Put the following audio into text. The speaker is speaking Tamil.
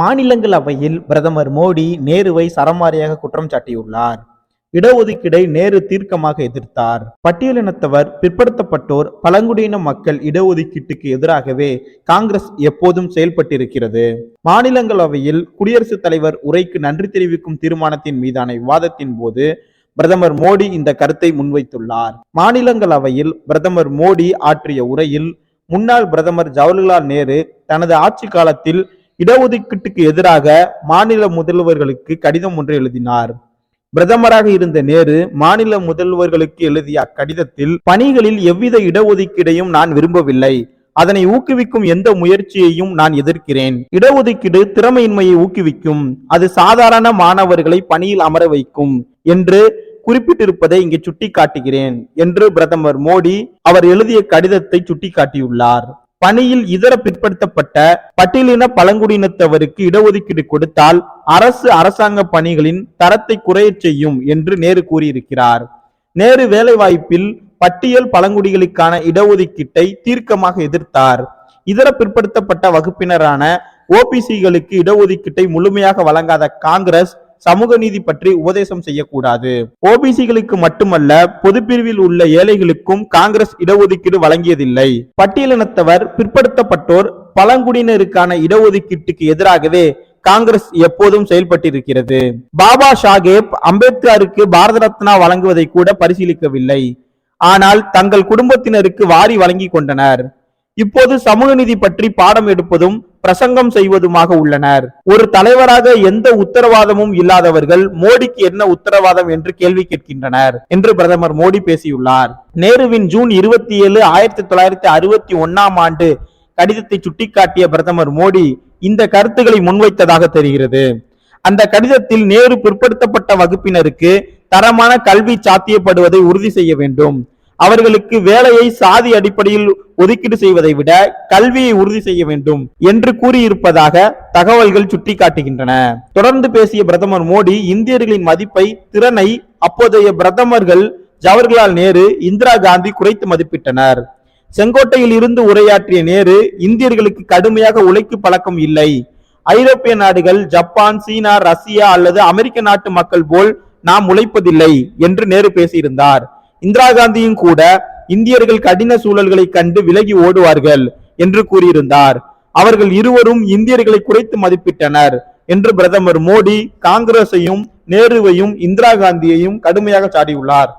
மாநிலங்களவையில் பிரதமர் மோடி நேருவை சரமாரியாக குற்றம் சாட்டியுள்ளார். இடஒதுக்கீடை நேரு தீர்க்கமாக எதிர்த்தார். பட்டியலினத்தவர் பிற்படுத்தப்பட்டோர் பழங்குடியின மக்கள் இடஒதுக்கீட்டுக்கு எதிராகவே காங்கிரஸ் எப்போதும் செயல்பட்டிருக்கிறது. மாநிலங்களவையில் குடியரசுத் தலைவர் உரைக்கு நன்றி தெரிவிக்கும் தீர்மானத்தின் மீதான விவாதத்தின் போது பிரதமர் மோடி இந்த கருத்தை முன்வைத்துள்ளார். மாநிலங்களவையில் பிரதமர் மோடி ஆற்றிய உரையில் முன்னாள் பிரதமர் ஜவஹர்லால் நேரு தனது ஆட்சி காலத்தில் இடஒதுக்கீட்டுக்கு எதிராக மாநில முதல்வர்களுக்கு கடிதம் ஒன்று எழுதினார். பிரதமராக இருந்த நேரு மாநில முதல்வர்களுக்கு எழுதிய அக்கடிதத்தில் பணிகளில் எவ்வித இடஒதுக்கீடையும் நான் விரும்பவில்லை. அதனை ஊக்குவிக்கும் எந்த முயற்சியையும் நான் எதிர்க்கிறேன். இடஒதுக்கீடு திறமையின்மையை ஊக்குவிக்கும். அது சாதாரண மாணவர்களை பணியில் அமர வைக்கும் என்று குறிப்பிட்டிருப்பதை இங்கே சுட்டிக்காட்டுகிறேன் என்று பிரதமர் மோடி அவர் எழுதிய கடிதத்தை சுட்டிக்காட்டியுள்ளார். பணியில் இதர பிற்படுத்தப்பட்ட பட்டியலின பழங்குடியினத்தவருக்கு இடஒதுக்கீடு கொடுத்தால் அரசு அரசாங்க பணிகளின் தரத்தை குறையச் செய்யும் என்று நேரு கூறியிருக்கிறார். நேரு வேலைவாய்ப்பில் பட்டியல் பழங்குடிகளுக்கான இடஒதுக்கீட்டை தீர்க்கமாக எதிர்த்தார். இதர பிற்படுத்தப்பட்ட வகுப்பினரான ஓபிசிகளுக்கு இடஒதுக்கீட்டை முழுமையாக வழங்காத காங்கிரஸ் சமூக நீதி பற்றி உபதேசம் செய்யக்கூடாது. ஓபிசிகளுக்கு மட்டுமல்ல பொதுப்பிரிவில் உள்ள ஏழைகளுக்கும் காங்கிரஸ் இடஒதுக்கீடு வழங்கியதில்லை. பட்டியலினத்தவர் பிற்படுத்தப்பட்டோர் பழங்குடியினருக்கான இடஒதுக்கீட்டுக்கு எதிராகவே காங்கிரஸ் எப்போதும் செயல்பட்டிருக்கிறது. பாபா சாஹேப் அம்பேத்கருக்கு பாரத ரத்னா வழங்குவதை கூட பரிசீலிக்கவில்லை. ஆனால் தங்கள் குடும்பத்தினருக்கு வாரி வழங்கி கொண்டனர். இப்போது சமூக நீதி பற்றி பாடம் எடுப்பதும் பிரசங்கம் செய்வதுமாக உள்ளனர். ஒரு தலைவராக எந்த உத்தரவாதமும் இல்லாதவர்கள் மோடிக்கு என்ன உத்தரவாதம் என்று கேள்வி கேட்கின்றனர் என்று பிரதமர் மோடி பேசியுள்ளார். நேருவின் ஜூன் இருபத்தி ஏழு ஆயிரத்தி தொள்ளாயிரத்தி அறுபத்தி ஒன்னாம் ஆண்டு கடிதத்தை சுட்டிக்காட்டிய பிரதமர் மோடி இந்த கருத்துக்களை முன்வைத்ததாக தெரிகிறது. அந்த கடிதத்தில் நேரு பிற்படுத்தப்பட்ட வகுப்பினருக்கு தரமான கல்வி சாத்தியப்படுவதை உறுதி செய்ய வேண்டும். அவர்களுக்கு வேலையை சாதி அடிப்படையில் ஒதுக்கீடு செய்வதை விட கல்வியை உறுதி செய்ய வேண்டும் என்று கூறியிருப்பதாக தகவல்கள் சுட்டிக்காட்டுகின்றன. தொடர்ந்து பேசிய பிரதமர் மோடி இந்தியர்களின் மதிப்பை திறனை அப்போதைய பிரதமர்கள் ஜவஹர்லால் நேரு இந்திரா காந்தி குறைத்து மதிப்பிட்டனர். செங்கோட்டையில் இருந்து உரையாற்றிய நேரு இந்தியர்களுக்கு கடுமையாக உழைக்கு பழக்கம் இல்லை. ஐரோப்பிய நாடுகள் ஜப்பான் சீனா ரஷ்யா அல்லது அமெரிக்க நாட்டு மக்கள் போல் நாம் உழைப்பதில்லை என்று நேரு பேசியிருந்தார். இந்திரா காந்தியும் கூட இந்தியர்கள் கடின சூழல்களை கண்டு விலகி ஓடுவார்கள் என்று கூறியிருந்தார். அவர்கள் இருவரும் இந்தியர்களை குறைத்து மதிப்பிட்டனர் என்று பிரதமர் மோடி காங்கிரஸையும் நேருவையும் இந்திரா காந்தியையும் கடுமையாக சாடியுள்ளார்.